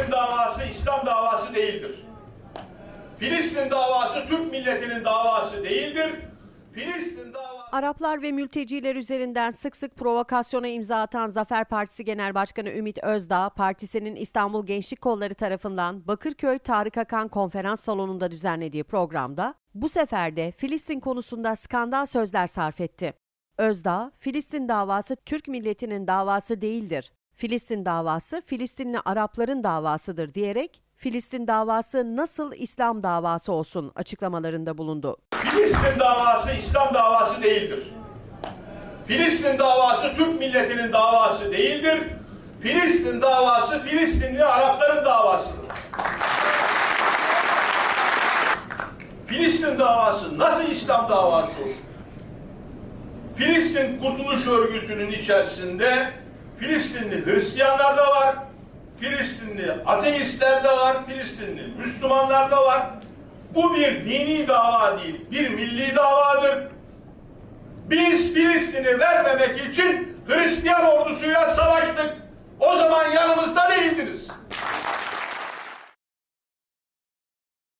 Filistin davası İslam davası değildir. Filistin davası Türk milletinin davası değildir. Filistin davası Araplar ve mülteciler üzerinden sık sık provokasyona imza atan Zafer Partisi Genel Başkanı Ümit Özdağ, partisinin İstanbul Gençlik Kolları tarafından Bakırköy Tarık Akan Konferans Salonu'nda düzenlediği programda bu sefer de Filistin konusunda skandal sözler sarf etti. Özdağ, Filistin davası Türk milletinin davası değildir. Filistin davası Filistinli Arapların davasıdır diyerek Filistin davası nasıl İslam davası olsun açıklamalarında bulundu. Filistin davası İslam davası değildir. Filistin davası Türk milletinin davası değildir. Filistin davası Filistinli Arapların davasıdır. Filistin davası nasıl İslam davası olsun? Filistin Kurtuluş Örgütü'nün içerisinde Filistinli Hristiyanlar da var, Filistinli ateistler de var, Filistinli Müslümanlar da var. Bu bir dini dava değil, bir milli davadır. Biz Filistin'i vermemek için Hristiyan ordusuyla savaştık. O zaman